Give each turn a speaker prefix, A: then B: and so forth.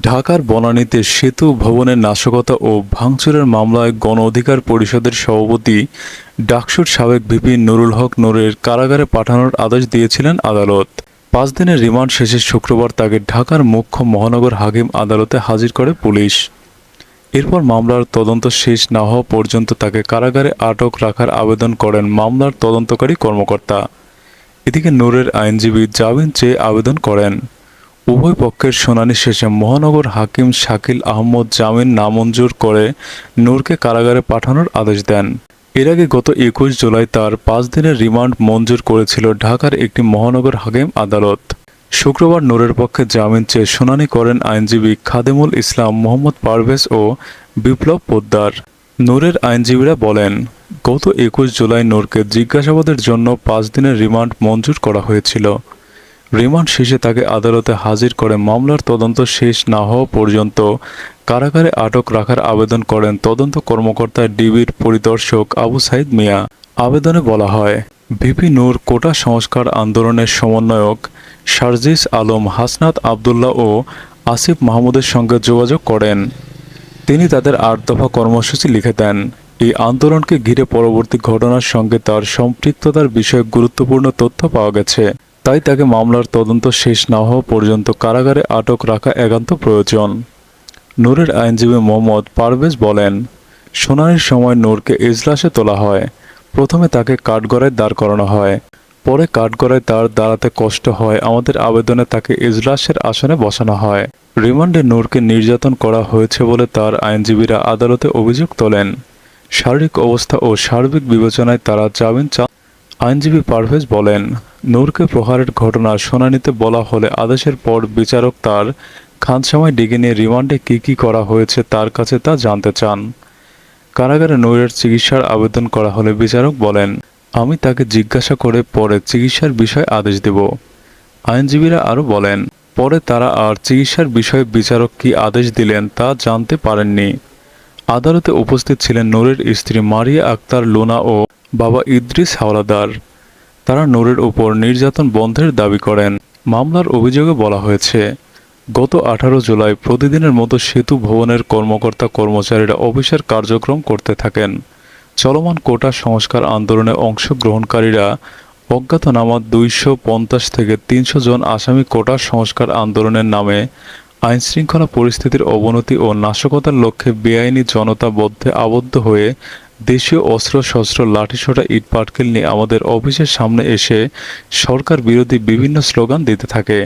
A: ঢাকার বনানীতে সেতু ভবনের নাশকতা ও ভাঙচুরের মামলায় গণ অধিকার পরিষদের সভাপতি ডাকসুর সাবেক ভিপি নুরুল হক নূরের কারাগারে পাঠানোর আদেশ দিয়েছিলেন আদালত। পাঁচ দিনের রিমান্ড শেষে শুক্রবার তাকে ঢাকার মুখ্য মহানগর হাকিম আদালতে হাজির করে পুলিশ। এরপর মামলার তদন্ত শেষ না হওয়া পর্যন্ত তাকে কারাগারে আটক রাখার আবেদন করেন মামলার তদন্তকারী কর্মকর্তা। এদিকে নূরের আইনজীবী জামিন চেয়ে আবেদন করেন। উভয় পক্ষের শুনানি শেষে মহানগর হাকিম শাকিল আহমদ জামিন নামঞ্জুর করে নূরকে কারাগারে পাঠানোর আদেশ দেন। এর আগে গত একুশ জুলাই তার পাঁচ দিনের রিমান্ড মঞ্জুর করেছিল ঢাকার একটি মহানগর হাকিম আদালত। শুক্রবার নূরের পক্ষে জামিন চেয়ে শুনানি করেন আইনজীবী খাদেমুল ইসলাম মোহাম্মদ পারভেজ ও বিপ্লব পোদ্দার। নূরের আইনজীবীরা বলেন, গত একুশ জুলাই নূরকে জিজ্ঞাসাবাদের জন্য পাঁচ দিনের রিমান্ড মঞ্জুর করা হয়েছিল। রিমান্ড শেষে তাকে আদালতে হাজির করে মামলার তদন্ত শেষ না হওয়া পর্যন্ত কারাগারে আটক রাখার আবেদন করেন তদন্ত কর্মকর্তা ডিবির পরিদর্শক আবু সাইদ মিয়া। আবেদনে বলা হয়, ভিপি নূর কোটা সংস্কার আন্দোলনের সমন্বয়ক শারজিস আলম হাসনাত আবদুল্লাহ ও আসিফ মাহমুদের সঙ্গে যোগাযোগ করেন। তিনি তাদের আট দফা কর্মসূচি লিখে দেন। এই আন্দোলনকে ঘিরে পরবর্তী ঘটনার সঙ্গে তার সম্পৃক্ততার বিষয়ে গুরুত্বপূর্ণ তথ্য পাওয়া গেছে। তাই তাকে মামলার তদন্ত শেষ না হওয়া পর্যন্ত কারাগারে আটক রাখা একান্ত প্রয়োজন। নূরের আইনজীবী মোহাম্মদ পারভেজ বলেন, শুনানির সময় নূরকে এজলাসে তোলা হয়। প্রথমে তাকে কাঠগড়ায় দাঁড় করানো হয়। পরে কাঠগড়ায় তার দাঁড়াতে কষ্ট হয়, আমাদের আবেদনে তাকে এজলাসের আসনে বসানো হয়। রিমান্ডে নূরকে নির্যাতন করা হয়েছে বলে তার আইনজীবীরা আদালতে অভিযোগ তোলেন। শারীরিক অবস্থা ও সার্বিক বিবেচনায় তারা জামিন চান আইনজীবী পারভেজ বলেন নূরকে প্রহারের ঘটনার শুনানিতে বলা হলে আদেশের পর বিচারক তার খানসামায় ডেকে নিয়ে রিমান্ডে কী কী করা হয়েছে তার কাছে তা জানতে চান। কারাগারে নূরের চিকিৎসার আবেদন করা হলে বিচারক বলেন, আমি তাকে জিজ্ঞাসা করে পরে চিকিৎসার বিষয়ে আদেশ দেব। আইনজীবীরা আরও বলেন, পরে তারা আর চিকিৎসার বিষয়ে বিচারক কী আদেশ দিলেন তা জানতে পারেননি। আদালতে উপস্থিত ছিলেন নূরের স্ত্রী মারিয়া আক্তার লোনা ও বাবা ইদ্রিস হাওলাদার। তারা নূরের উপর নির্যাতন বন্ধের দাবি করেন। মামলার অভিযোগে বলা হয়েছে, গত আঠারো জুলাই প্রতিদিনের মতো সেতু ভবনের কর্মকর্তা কর্মচারীরা অফিসের কার্যক্রম করতে থাকেন। চলমান কোটা সংস্কার আন্দোলনে অংশগ্রহণকারীরা অজ্ঞাতনামা দুইশো পঞ্চাশ থেকে তিনশো জন আসামি কোটা সংস্কার আন্দোলনের নামে আইনশৃঙ্খলা পরিস্থিতির অবনতি ও নাশকতার লক্ষ্যে বেআইনি জনতা বদ্ধে আবদ্ধ হয়ে দেশীয় অস্ত্র, শস্ত্র, লাঠিসোটা, ইট, পাটকেল নিয়ে আমাদের অফিসের সামনে এসে সরকার বিরোধী বিভিন্ন স্লোগান দিতে থাকে।